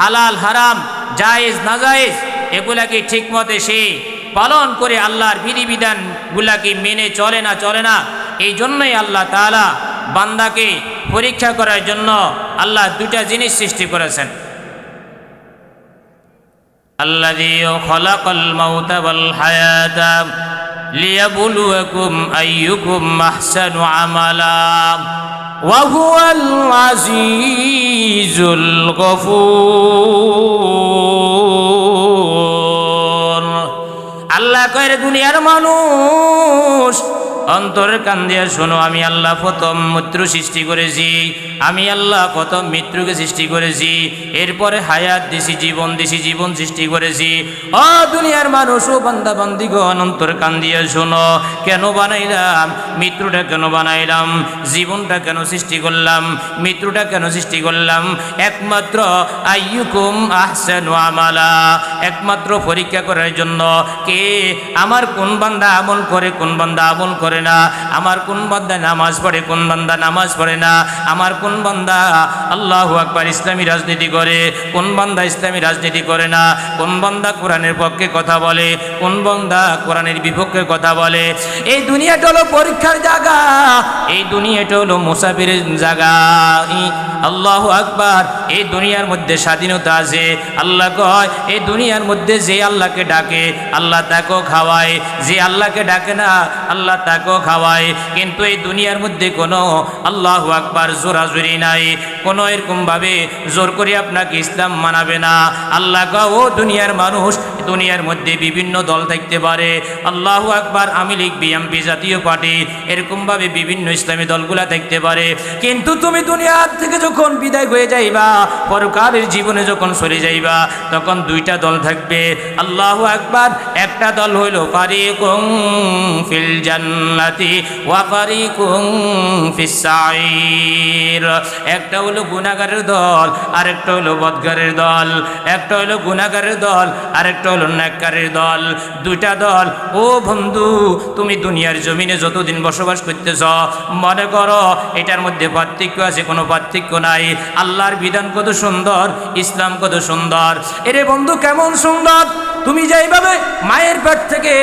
হালাল, হারাম, জায়েজ, নাজায়েজ, এগুলাকে ঠিকমতে সে পালন করে আল্লাহর বিধিবিধানগুলাকে মেনে চলে না চলে না। এই জন্যই আল্লাহ তালা বান্দাকে পরীক্ষা করার জন্য আল্লাহ দুটা জিনিস সৃষ্টি করেছেন। আল্লাহ লিয়াবলুয়াকুম আইয়ুকুম আহসানু আমালা। ওয়া হুয়াল আজিজুল গফুর। আল্লাহ কয়ের দুনিয়ার মানুষ অন্তরের কান দিয়ে শোনো, আমি আল্লাহ প্রথম মৃত্যু সৃষ্টি করেছি, আমি আল্লাহ প্রথম মৃত্যুকে সৃষ্টি করেছি, এরপরে হায়াত দিছি, জীবন দিছি, জীবন সৃষ্টি করেছি। অ দুনিয়ার মানুষ, ও বান্দা, বান্দিগণ অন্তর কান দিয়ে শোনো, কেন বানাইলাম, মৃত্যুটা কেন বানাইলাম, জীবনটা কেন সৃষ্টি করলাম, মৃত্যুটা কেন সৃষ্টি করলাম? একমাত্র আইয়ুকুম আহসানু আমালা, একমাত্র পরীক্ষা করার জন্য কে আমার কোন বান্দা আমল করে, কোন বান্দা আমল করে না। আমার কোন বান্দা নামাজ পড়ে, কোন বান্দা নামাজ পড়ে না। আমার কোন বান্দা আল্লাহ আকবার ইসলামী রাজনীতি করে, কোন বান্দা ইসলামী রাজনীতি করে না। কোন বান্দা কোরআনের পক্ষে কথা বলে, কোন বান্দা কোরআনের বিপক্ষে কথা বলে। এই দুনিয়াটা হলো পরীক্ষার জায়গা, এই দুনিয়াটা হলো মুসাফিরের জায়গা। আল্লাহ আকবার, এই দুনিয়ার মধ্যে স্বাধীনতা আছে। আল্লাহ কয়, এই দুনিয়ার মধ্যে যে আল্লাহকে ডাকে, আল্লাহ তাকেও খাওয়ায়। যে আল্লাহকে ডাকে না, আল্লাহ তাকেও খাওয়ায় কিন্তু এই দুনিয়ার মধ্যে কোনো আল্লাহ আকবার জোরাজুরি নাই। কোনো এরকমভাবে জোর করে আপনাকে ইসলাম মানাবে না। আল্লাহ ও দুনিয়ার মানুষ, দুনিয়ার মধ্যে বিভিন্ন দল থাকতে পারে। আল্লাহ আকবার, আমি লিখ বিএমপি জাতীয় পার্টি, এরকমভাবে বিভিন্ন ইসলামী দলগুলা থাকতে পারে। কিন্তু তুমি দুনিয়ার থেকে যখন বিদায় হয়ে যাইবা, পরকালের জীবনে যখন সরে যাইবা, তখন দুইটা দল থাকবে। আল্লাহ আকবার, একটা দল হইল ফারিকুং ফিল জান্নাতি, ওয়া ফারিকুং ফিস সাইর। একটা হলো গুনাহগারের দল, আরেকটা হলো বদগারের দল, একটা হলো গুনাহগারের দল, আরেকটা হলো নেককারের দল। দুইটা দল, ও বন্ধু, তুমি দুনিয়ার জমিনে যতদিন বসবাস করতেছ, মনে করো এটার মধ্যে পার্থক্য আছে, কোনো পার্থক্য নাই। আল্লাহর বিধান কত সুন্দর, ইসলাম কত সুন্দর। এরে বন্ধু, কেমন সুন্দর? তুমি যেইভাবে মায়ের পেট থেকে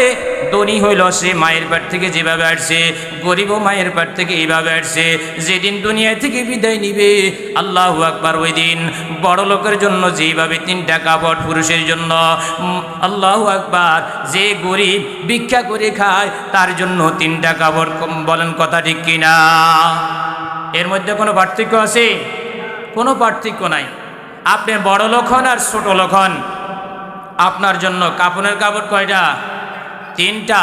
ধনী হইল সে মায়ের পেট থেকে যেভাবে আসছে গরিব মায়ের পেট থেকে এইভাবে আসছে, যেদিন দুনিয়া থেকে বিদায় নিবে, আল্লাহ আকবার ওই দিন বড় লোকের জন্য যেভাবে তিনটা কাপড় পুরুষের জন্য আল্লাহ আকবার যে গরিব ভিক্ষা করে খায়, তার জন্য তিনটা কাপড় বলেন কথা ঠিক কিনা এর মধ্যে কোনো পার্থক্য আছে? কোনো পার্থক্য নাই। আপনি বড় লোক হন আর ছোট লোক হন। আপনার জন্য কাপড়ের কাপড় কয়টা? তিনটা।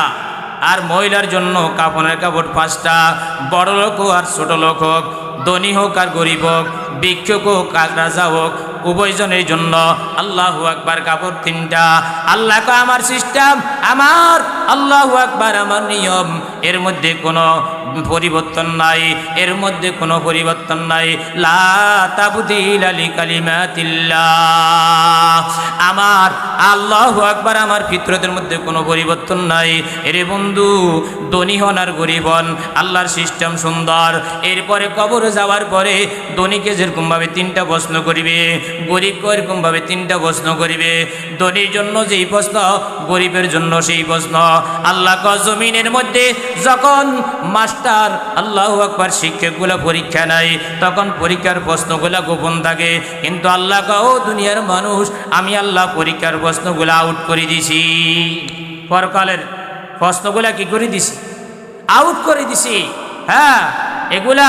আর মহিলার জন্য কাপড়ের কাপড় পাঁচটা। বড় লোক আর ছোট লোক হোক, ধনী হোক আর গরিব হোক বিক্ষোভ হোক আর রাজা হোক, উভয়জনের জন্য আল্লাহ আকবার কাপড় তিনটা। আল্লাহ আমার সিস্টেম আমার আল্লাহ আকবার, আমার নিয়ম। এর মধ্যে কোনো পরিবর্তন নাই, এর মধ্যে কোনো পরিবর্তন নাই। লা তাবদিলা লিকালিমাতিল্লাহ। আমার আল্লাহু আকবার, আমার ফিতরতের মধ্যে কোনো পরিবর্তন নাই। এরে বন্ধু, ধনী হন আর গরিব হন, আল্লাহর সিস্টেম সুন্দর। এরপরে কবর যাওয়ার পরে ধনীকে যেরকমভাবে তিনটা প্রশ্ন করিবে, গরিবকে এরকমভাবে তিনটা প্রশ্ন করিবে। ধনীর জন্য যেই প্রশ্ন, গরিবের জন্য সেই প্রশ্ন। আল্লাহ জমিনের মধ্যে যখন মাস্টার আল্লাহ আকবার শিক্ষকগুলো পরীক্ষা নেয়, তখন পরীক্ষার প্রশ্নগুলো গোপন থাকে। কিন্তু আল্লাহ ক দুনিয়ার মানুষ, আমি আল্লাহ পরীক্ষার প্রশ্নগুলো আউট করে দিছি। পরকালের প্রশ্নগুলা কি করে দিছি? আউট করে দিছি। হ্যাঁ এগুলা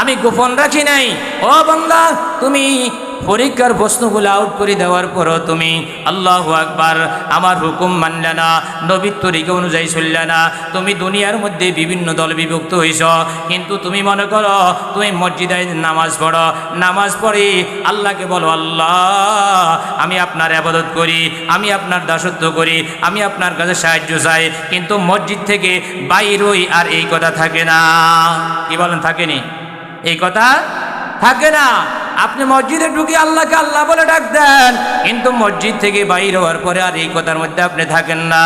আমি গোপন রাখি নাই। ও বাংলা তুমি পরীক্ষার প্রশ্নগুলো আউট করে দেওয়ার পরও তুমি আল্লাহ আকবার, আমার হুকুম মানলে না, নবীর তরিকা অনুযায়ী চললে না, তুমি দুনিয়ার মধ্যে বিভিন্ন দল বিভক্ত হয়েছ কিন্তু তুমি মনে করো, তুমি মসজিদে নামাজ পড়ো, নামাজ পড়ি আল্লাহকে বলো, আল্লাহ, আমি আপনার আবাদত করি, আমি আপনার দাসত্ব করি, আমি আপনার কাছে সাহায্য চাই। কিন্তু মসজিদ থেকে বাইরই আর এই কথা থাকে না। কি বলেন, থাকেনি? এই কথা থাকে না। আপনি মসজিদে ঢুকে আল্লাহকে আল্লাহ বলে ডাক দেন। কিন্তু মসজিদ থেকে বাইর হওয়ার পরে আর এই কথার মধ্যে আপনি থাকেন না।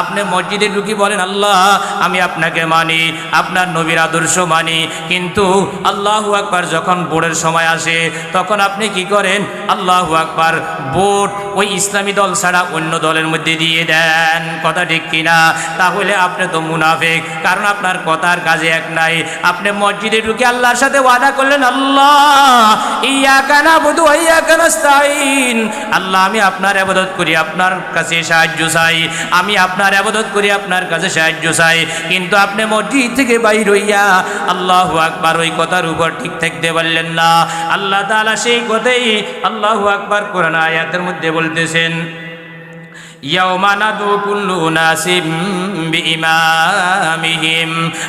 আপনি মসজিদে ঢুকি বলেন, আল্লাহ, আমি আপনাকে মানি, আপনার নবীর আদর্শ মানি। কিন্তু আল্লাহু আকবার যখন বোর্ডের সময় আসে, তখন আপনি কি করেন? আল্লাহু আকবার বোর্ড ওই ইসলামী দল ছাড়া অন্য দলের মধ্যে দিয়ে দেন। কথা ঠিক কিনা? তাহলে আপনি তো মুনাফেক, কারণ আপনার কথার কাজে এক নাই। আপনি মসজিদে ঢুকে আল্লাহর সাথে ওয়াদা করলেন, আল্লাহ ইয়া কানা বুধু ইয়া কানাস্তাইন আল্লাহ, আমি আপনার আবাদত করি, আপনার কাছে সাহায্য চাই, আমি আপনার আবাদত করি, আপনার কাছে সাহায্য চাই। কিন্তু আপনি মসজিদ থেকে বাইর হইয়া আল্লাহ আকবার ওই কথার উপর ঠিক থাকতে পারলেন না। আল্লাহ তালা সেই কথাই আল্লাহ আকবার কোরআন আয়াতের মধ্যে বলতেছেন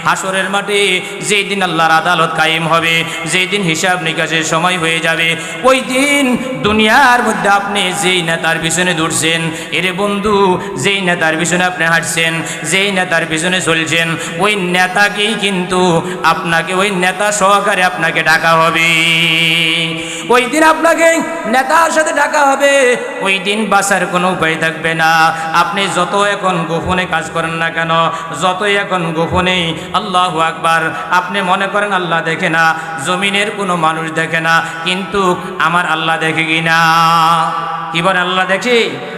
হাসরের মাঠে যেই দিন আল্লাহর আদালত কায়েম হবে, যেই দিন হিসাব নিকাশের সময় হয়ে যাবে, ওই দিন দুনিয়ার মধ্যে আপনি যেই নেতার পিছনে দৌড়ছেন, এরে বন্ধু, যেই নেতার পিছনে আপনি হাঁটছেন, যেই নেতার পিছনে চলছেন, ওই নেতাকেই কিন্তু আপনাকে, ওই নেতা সহকারে আপনাকে ডাকা হবে। ওই দিন আপনাকে নেতার সাথে ডাকা হবে, ওই দিন বাঁচার কোনো উপায় থাকবে না। আপনি যত এখন গোপনে কাজ করেন না কেন, যতই এখন গোপনে আল্লাহ আকবার, আপনি মনে করেন আল্লাহ দেখে না, জমিনের কোনো মানুষ দেখে না, কিন্তু আমার আল্লাহ দেখে কি না? কি বলে আল্লাহ দেখি?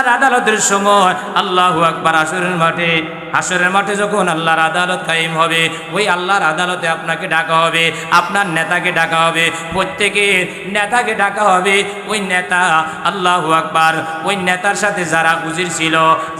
আল্লাহর আদালতের সময় আল্লাহ আকবার আসরের মাঠে হাসরের মাঠে যখন আল্লাহর আদালত কায়েম হবে, ওই আল্লাহর আদালতে আপনাকে ডাকা হবে, আপনার নেতাকে ডাকা হবে, প্রত্যেকের নেতাকে ডাকা হবে। ওই নেতা আল্লাহ আকবার, ওই নেতার সাথে যারা উজির ছিল,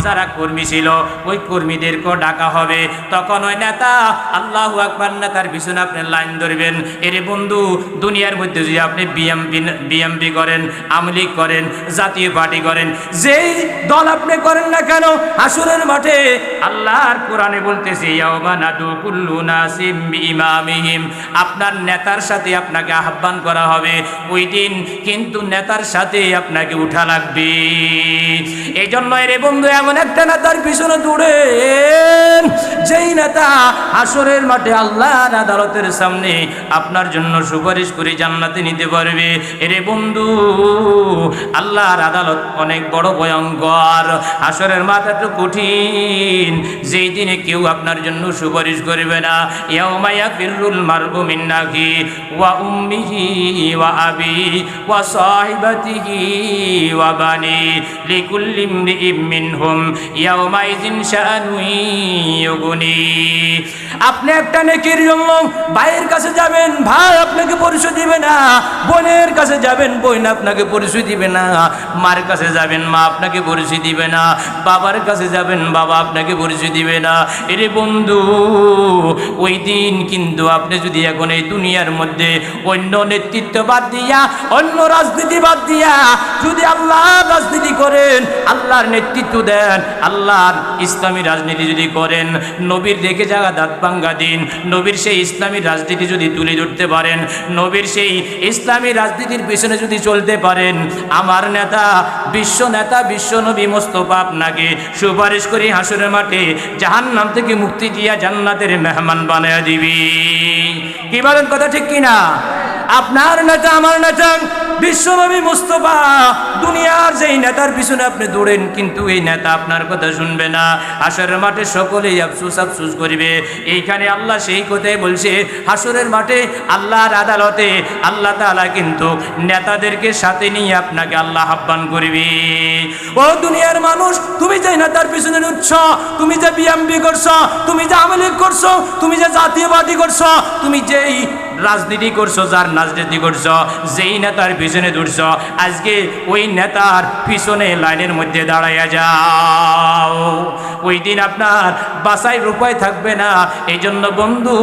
যারা কর্মী ছিল, ওই কর্মীদেরকেও ডাকা হবে। তখন ওই নেতা আল্লাহ আকবার নেতার পিছনে আপনি লাইন ধরবেন। এরে বন্ধু, দুনিয়ার মধ্যে যদি আপনি বিএমপি বিএমপি করেন আমলিগ করেন, জাতীয় পার্টি করেন, যেই দল আপনি করেন না কেন আসরের মাঠে আল্লাহর কোরআনে বলতেছে আপনার নেতার সাথে আপনাকে আহ্বান করা হবে, ওই দিন কিন্তু নেতার সাথে আপনাকে উঠা লাগবে। এই জন্য এর বন্ধু, এমন একটা নেতার পিছনে দৌড়েন, যেই নেতা আসরের মাঠে আল্লাহর আদালতের সামনে আপনার জন্য সুপারিশ করে জান্নাতে নিতে পারবে। এরে বন্ধু, আল্লাহর আদালত অনেক বড় ভয়ঙ্কর। আসরের মাথা তো কঠিন যেই দিনে কেউ আপনার জন্য সুপারিশ করবে না ইয়াউমায়া ফিরুল মারবু মিন্নাকি ওয়া উম্মিহি ওয়া আবি ওয়া সাহিবাতিহি ওয়া বানি লিকুল্লি ইমরিইম মিনহুম ইয়াউমাইযিন শাআনুন ইউগনি। আপনি একটা নেকির জন্য ভাইয়ের কাছে যাবেন, ভাই আপনাকে পরিচয় দিবে না, বোনের কাছে যাবেন, বোন আপনাকে পরিচয় দিবে না, মার কাছে যাবেন, মা আপনাকে পরিচয় দিবে না, বাবার কাছে যাবেন, বাবা আপনাকে পরিচয় দিবে না। এরে বন্ধু, ওই দিন কিন্তু আপনি যদি এখন এই দুনিয়ার মধ্যে অন্য নেতৃত্ব বাদ দিয়া, অন্য রাজনীতি বাদ দিয়া, যদি আল্লাহর রাজনীতি করেন, আল্লাহর নেতৃত্ব দেন, আল্লাহর ইসলামী রাজনীতি যদি করেন, নবীর দেখে যাওয়া দাঁত ভাঙ্গা দিন, নবীর সেই ইসলামী রাজনীতি যদি তুলে ধরতে পারেন, নবীর সেই ইসলামী রাজনীতির পিছনে যদি চলতে পারেন, আমার নেতা, বিশ্ব নেতা, বিশ্ব নবী মোস্তফা আপনাকে সুপারিশ করি হাসুরের মাঠে জাহান নাম থেকে মুক্তি দিয়া জান্নাতের মেহমান বানায় দিবি। কি বলেন কথা ঠিক কিনা? আপনার নেতা, আমার নেতা, বিশ্বনবী মুস্তফা, দুনিয়ার যেই নেতার পিছনে আপনি দৌড়েন, কিন্তু এই নেতা আপনার কথা শুনবে না। হাসরের মাঠে সকলেই আফসুস আফসুস করিবে। এইখানে আল্লাহ সেই কথাই বলছে, হাসরের মাঠে আল্লাহর আদালতে আল্লাহ তাআলা কিন্তু নেতাদেরকে সাথে নিয়ে আপনাকে আল্লাহ আহ্বান করবে। ও দুনিয়ার মানুষ, তুমি যে নেতার পিছনে উঠছ তুমি যে বিএমপি করছ, তুমি যে আওয়ামী লীগ করছ, তুমি যে জাতীয়বাদী করছ, তুমি যেই রাজনীতি করছ, যার রাজনীতি করছ, যেই নেতার পিছনে দৌড়ছ, আজকে ওই নেতার পিছনে লাইনের মধ্যে দাঁড়াইয়া যাও। ওই দিন আপনার বাসায় রূপায় থাকবে না এই জন্য বন্ধু,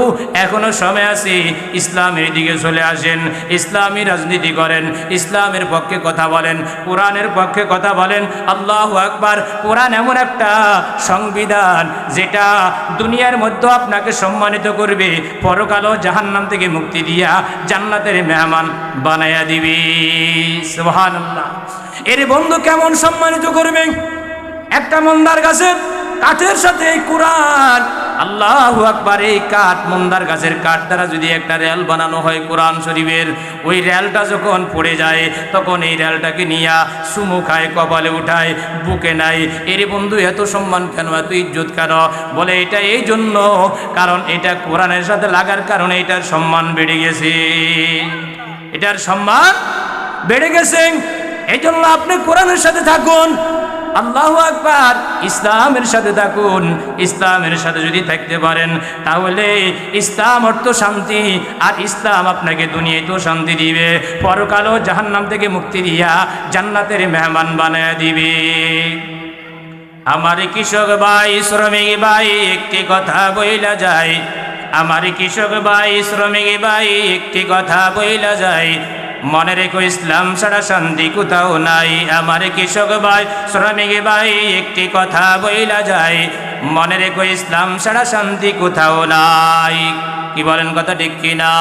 এখনও সময় আছে, ইসলামের দিকে চলে আসেন, ইসলামী রাজনীতি করেন, ইসলামের পক্ষে কথা বলেন, কোরআনের পক্ষে কথা বলেন, আল্লাহ আকবার, কোরআন এমন একটা সংবিধান, যেটা দুনিয়ার মধ্যে আপনাকে সম্মানিত করবে, পরকালও জাহান্নাম থেকে মুক্তি দিয়া জান্নাতের মেহমান বানাইয়া দিবি। সুবহানাল্লাহ। এর বন্ধু কেমন সম্মানিত করবে? একটা মন্দার গাছের কাঠের সাথে এই কোরআন আল্লাহ আকবার এই কাঠ মন্দার গাছের কাঠ দ্বারা যদি একটা রেল বানানো হয় কোরআন শরীফের, ওই রেলটা যখন পড়ে যায়, তখন এই রেলটাকে নিয়া সুমু খায়, কপালে উঠায়, বুকে নাই এর বন্ধু, এত সম্মান কেন, এত ইজ্জত কেন? বলে, এটা এই জন্য, কারণ এটা কোরআনের সাথে লাগার কারণে এটার সম্মান বেড়ে গেছে। এটার সম্মান বেড়ে গেছে। এই জন্য আপনি কোরআনের সাথে থাকুন। আল্লাহ আকবার, ইসলামের সাথে থাকুন, ইসলামের সাথে যদি থাকতে পারেন, তাহলে ইসলাম অর্থ শান্তি, আর ইসলাম আপনাকে দুনিয়াতেও শান্তি দিবে। পরকালও জাহান্নাম থেকে মুক্তি দিয়া জান্নাতের মেহমান বানায় দিবে। আমার কৃষক ভাই, শ্রমিক ভাই, একটি কথা বইলা যায়। আমার কৃষক ভাই, শ্রমিক ভাই, একটি কথা বইলা যায়। মনে রেখো ইসলাম ছাড়া শান্তি কোথাও নাই। আমার কৃষক ভাই, শ্রমিক ভাই, একটি কথা বইলা যায়। মনে রেখো ইসলাম ছাড়া শান্তি কোথাও নাই। কি বলেন কথা ঠিক কিনা?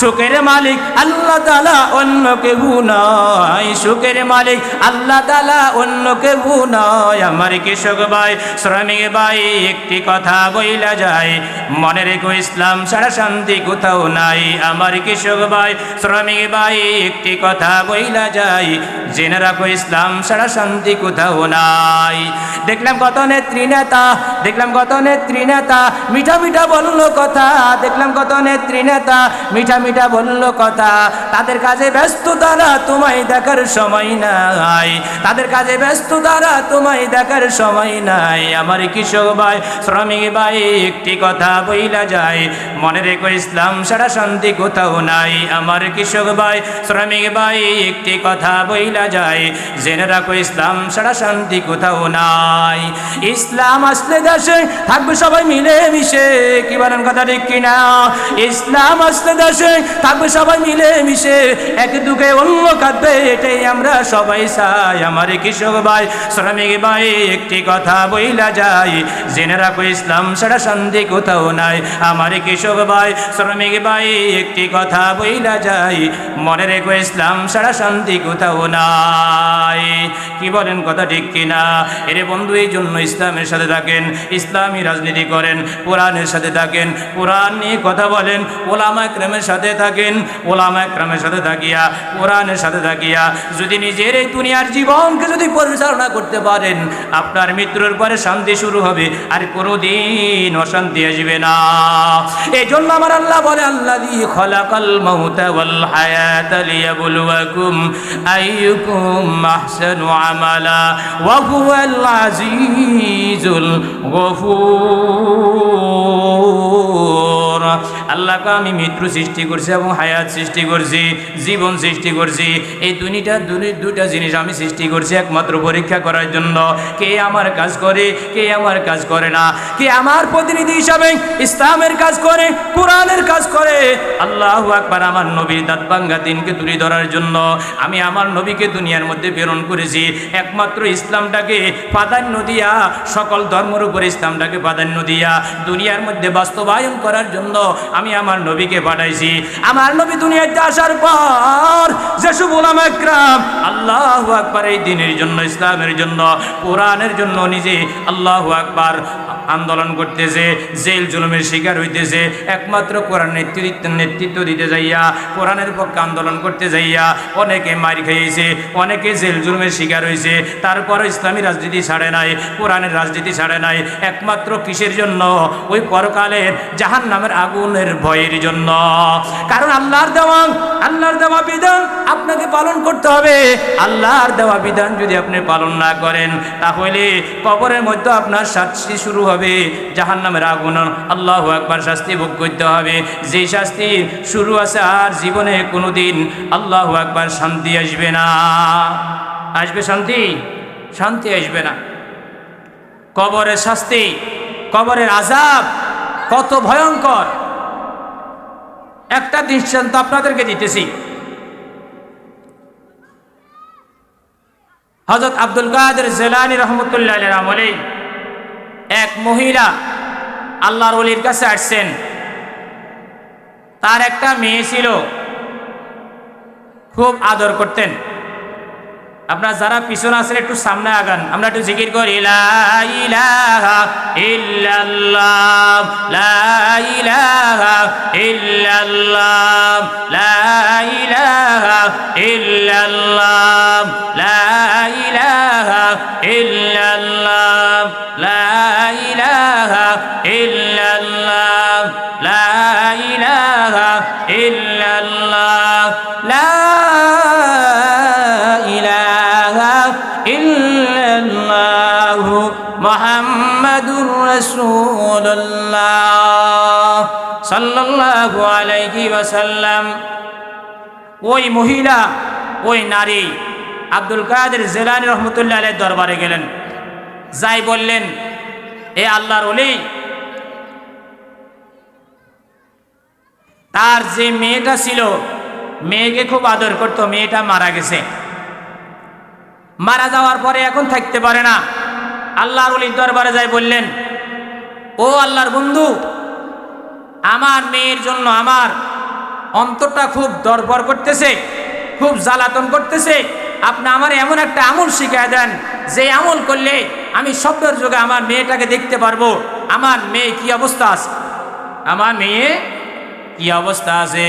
সুখের মালিক আল্লাহ তালা অন্য কেউ নয়। সুখের মালিক আল্লাহ তালা অন্য কেউ নয়। আমার কৃষক ভাই, শ্রমিক ভাই, একটি কথা বইলা যায়। মনে রেখো, ইসলাম সারা শান্তি কোথাও নাই। আমার কৃষক ভাই, শ্রমিক ভাই, একটি কথা বইলা যায়। জেনে রাখো, ইসলাম সারা শান্তি কোথাও নাই। দেখলাম কত নেত্রী নেতা, দেখলাম কত নেত্রী নেতা, মিঠা মিঠা বলল কথা দেখলাম কত নেত্রী নেতা, মিঠা মিঠা বলল কথা। তাদের কাজে ব্যস্ত তারা, তোমায় দেখার সময় নাই। তাদের কাজে ব্যস্ত তারা, তোমায় দেখার সময় নাই। আমার কৃষক ভাই, শ্রমিক ভাই, একটি কথা বইলা যায়। মনে রেখো ইসলাম সারা শান্তি কোথাও নাই। আমার কৃষক ভাই, শ্রমিক ভাই, একটি কথা বইলা যায়। জেনে রাখো ইসলাম সারা শান্তি কোথাও নাই। ইসলাম আসলে দেশে থাকবে সবাই মিলে মিশে কি বলেন কথা ঠিক কিনা? ইসলাম আসলে দেশে থাকবে সবাই মিলে মিশে এক দুকে অন্য কাঁদবে, এটাই আমরা সবাই চাই। আমার কৃষক ভাই, শ্রমিক ভাই, একটি কথা বইলা যাই। জেনে রাখো, ইসলাম সারা শান্তি কোথাও নাই। আমার কৃষক ভাই, শ্রমিক ভাই, একটি কথা বইলা যাই। মনে রেখো, ইসলাম সারা শান্তি কোথাও নাই। কি বলেন কথা ঠিক কিনা? এরে বন্ধু, এই জন্য ইসলামের সাথে থাকেন, ইসলামী রাজনীতি করেন, কোরআনের সাথে থাকেন, কোরআন নিয়ে কথা বলেন, ওলামা ক্রমের সাথে থাকেন, ওলামা ক্রমের সাথে থাকিয়া, কোরআনের সাথে থাকিয়া, যদি নিজের এই দুনিয়ার জীবনকে যদি পরিচালনা করতে পারেন, আপনার মৃত্যুর পরে শান্তি শুরু হবে, আর কোনোদিন অশান্তি আসবে না। এই জন্য আমার আল্লাহ বলে আল্লাহ দিয়ে খলাকাল মাউতা ওয়াল হায়াত লিয়াবলুয়াকুম আইয়ুকুম আহসানু আমালা, ওয়া হুয়াল আজিজুল গফুর। আল্লাহকে আমি মৃত্যু সৃষ্টি করছি এবং হায়াত সৃষ্টি করছি, জীবন সৃষ্টি করছি। এই দুইটা দুইটা জিনিস আমি সৃষ্টি করছি একমাত্র পরীক্ষা করার জন্য। কে আমার কাজ করে, কে আমার কাজ করে না? কে আমার প্রতিনিধি হিসাবে ইসলামের কাজ করে, কোরআনের কাজ করে? আল্লাহ আকবার, আমার নবীর দাঁত ভাঙ্গা দিনকে তুলে ধরার জন্য আমি আমার নবীকে দুনিয়ার মধ্যে প্রেরণ করেছি। একমাত্র ইসলামটাকে প্রাধান্য দিয়া, সকল ধর্মের উপরে ইসলামটাকে প্রাধান্য দিয়া, দুনিয়ার মধ্যে বাস্তবায়ন করার জন্য আমি আমার নবীকে পাঠাইছি। আমার নবী দুনিয়াতে আসার পর যেসব ওলাম একরাম আল্লাহ আকবার এই দিনের জন্য, ইসলামের জন্য, কোরআনের জন্য নিজে আল্লাহ আকবার আন্দোলন করতেছে, জেল জুলুমের শিকার হইতেছে, একমাত্র কোরআন নেতৃত্ব নেতৃত্ব দিতে যাইয়া, কোরআনের পক্ষে আন্দোলন করতে যাইয়া অনেকে মার খেয়েছে, অনেকে জেল জুলুমের শিকার হয়েছে তারপরও ইসলামী রাজনীতি ছাড়ে নাই, কোরআনের রাজনীতি ছাড়ে নাই, একমাত্র কিসের জন্য? ওই পরকালের জাহান নামের আগুনের ভয়ের জন্য। কারণ আল্লাহর দেওয়া আল্লাহর দেওয়া বিধান আপনাকে পালন করতে হবে। আল্লাহর দেওয়া বিধান যদি আপনি পালন না করেন, তাহলে কবরের মধ্যে আপনার শাস্তি শুরু হবে হবে জাহান্নামের আগুন, আল্লাহ একবার শাস্তি ভোগ করতে হবে। যেই শাস্তি শুরু আছে আর জীবনে কোনো দিন আল্লাহ একবার শান্তি আসবে না। আসবে শান্তি? শান্তি আসবে না। কবরের শাস্তি, কবরের আজাব কত ভয়ঙ্কর। একটা দৃষ্টান্ত আপনাদেরকে দিতেছি। হজরত আব্দুল কাদের জেলানি রহমতুল্লাহ আমলে এক মহিলা আল্লাহর অলির কাছে আসছেন। তার একটা মেয়ে ছিল, খুব আদর করতেন। আপনার যারা পিছনে আছেন একটু সামনে আগান। আমরা একটু জিকির করি ইল্লাল্লাহ। আলাইহি ওয়াসাল্লাম। ওই মহিলা, ওই নারী আব্দুল কাদের জেলানি রহমতুল্লাহ আলের দরবারে গেলেন। যাই বললেন, এ আল্লাহর ওলি, তার যে মেয়েটা ছিল, মেয়েকে খুব আদর করতো, মেয়েটা মারা গেছে। মারা যাওয়ার পরে এখন থাকতে পারে না। আল্লাহর অলির দরবারে যাই বললেন, ও আল্লাহর বন্ধু, আমার মেয়ের জন্য আমার অন্তরটা খুব দরবর করতেছে, খুব জ্বালাতন করতেছে। আপনি আমার এমন একটা আমল শিখিয়ে দেন, যে আমল করলে আমি স্বপ্নের যুগে আমার মেয়েটাকে দেখতে পারব। আমার মেয়ে কি অবস্থা আছে? আমার মেয়ে কি অবস্থা আছে?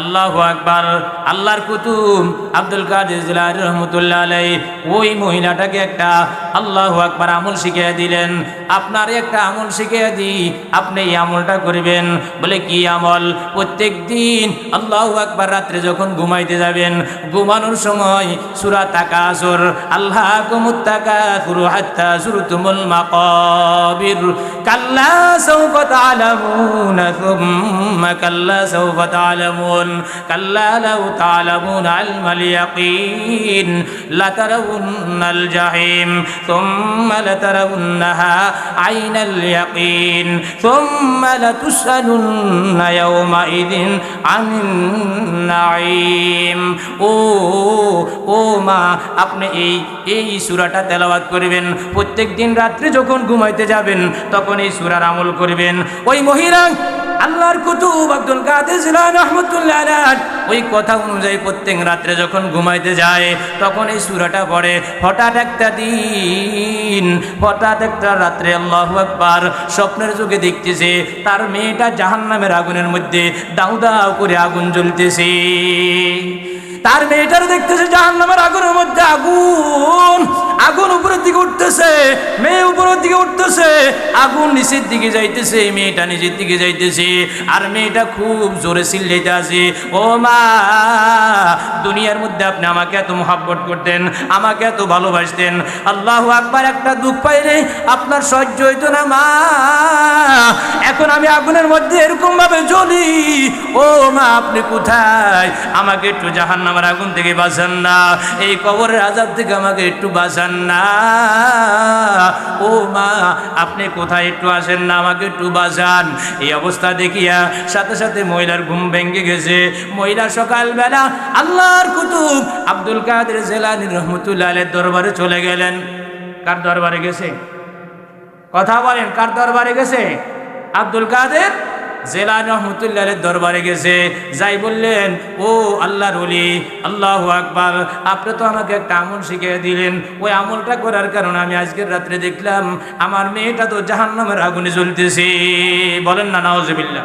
আল্লাহ আকবার, আল্লাহর কুতুম আব্দুল কাদের রহমতুল্লাহ আলাই ওই মহিলাটাকে একটা আল্লাহ আকবার আমল শিখিয়ে দিলেন। আপনার একটা আমল শিখিয়ে দিই, আপনি এই আমলটা করবেন। বলে, কি আমল? প্রত্যেক দিন আল্লাহ আকবার রাত্রে যখন ঘুমাইতে যাবেন, ঘুমানোর সময় সুরা তাকাসুর আল্লাহ কুমুত্তাকা ফুরু হাত্তা সুরতুমুল মাকাবির, কাল্লা সৌফত তাআলামুন সুম্মা কাল্লা সাউফা তাআলামুন কাল্লা লাউ তাআলামুন আলমাল ইয়াকিন লাতারাউন্নাল জাহিম ثم لترونها عين اليقين ثم لتسألن يومئذ عن النعيم ও ও মা আপনি এই এই সূরাটা তেলাওয়াত করবেন প্রত্যেক দিন রাত্রে যখন ঘুমাইতে যাবেন তখন এই সূরার আমল করবেন ওই মহিলা আল্লাহর কুতুব আব্দুল কাদের জিলান রহমতুল্লাহ ওই কথা অনুযায়ী প্রত্যেক রাত্রে যখন ঘুমাইতে যায়, তখন এই সূরাটা পড়ে, হঠাৎ একটা দিন, হঠাৎ একটা রাত্রে আল্লাহু আকবার স্বপ্নের যুগে দেখতেছে, তার মেয়েটা জাহান্নামের আগুনের মধ্যে দাউ দাউ করে আগুন জ্বলতেছে। তার মেয়েটার দেখতেছে জাহান জাহান্নামের আগুনের মধ্যে আগুন আগুন উপরের দিকে উঠতেছে, মেয়ে উপরের দিকে উঠতেছে, আগুন নিচের দিকে যাইতেছে, মেয়েটা নিচের দিকে যাইতেছে, আর মেয়েটা খুব জোরে চিল্লাইতে আছে ও মা, দুনিয়ার মধ্যে আপনি আমাকে এত মহাব্বত করতেন, আমাকে এত ভালোবাসতেন, আল্লাহ আকবার একটা দুঃখ পাইলে আপনার সহ্য হইতো না মা, এখন আমি আগুনের মধ্যে এরকম ভাবে জ্বলি, ও মা, আপনি কোথায়? আমাকে একটু জাহান নামার আগুন থেকে বাঁচান না। এই কবরের আজাদ থেকে আমাকে একটু বাঁচান না। ও মা, আপনি কোথায় একটু আসেন না, আমাকে একটু বাঁচান। এই অবস্থা দেখিয়া সাথে সাথে মহিলার ঘুম ভেঙে গেছে। মহিলা সকালবেলা আল্লাহর কুতুব আব্দুল কাদের জেলানি আলের দরবারে চলে গেলেন। কার দরবারে গেছে? কথা বলেন, কার দরবারে গেছে? আব্দুল কাদের জেলা রহমতুল্লাহ দরবারে গেছে। যাই বললেন, ও আল্লাহ অলি আল্লাহ আকবার, আপনি তো আমাকে একটা আমল শিখিয়ে দিলেন। ওই আমলটা করার কারণে আমি আজকের রাত্রে দেখলাম, আমার মেয়েটা তো জাহান্নামের আগুনে জ্বলতেছে। বলেন না নওয়াজবিল্লা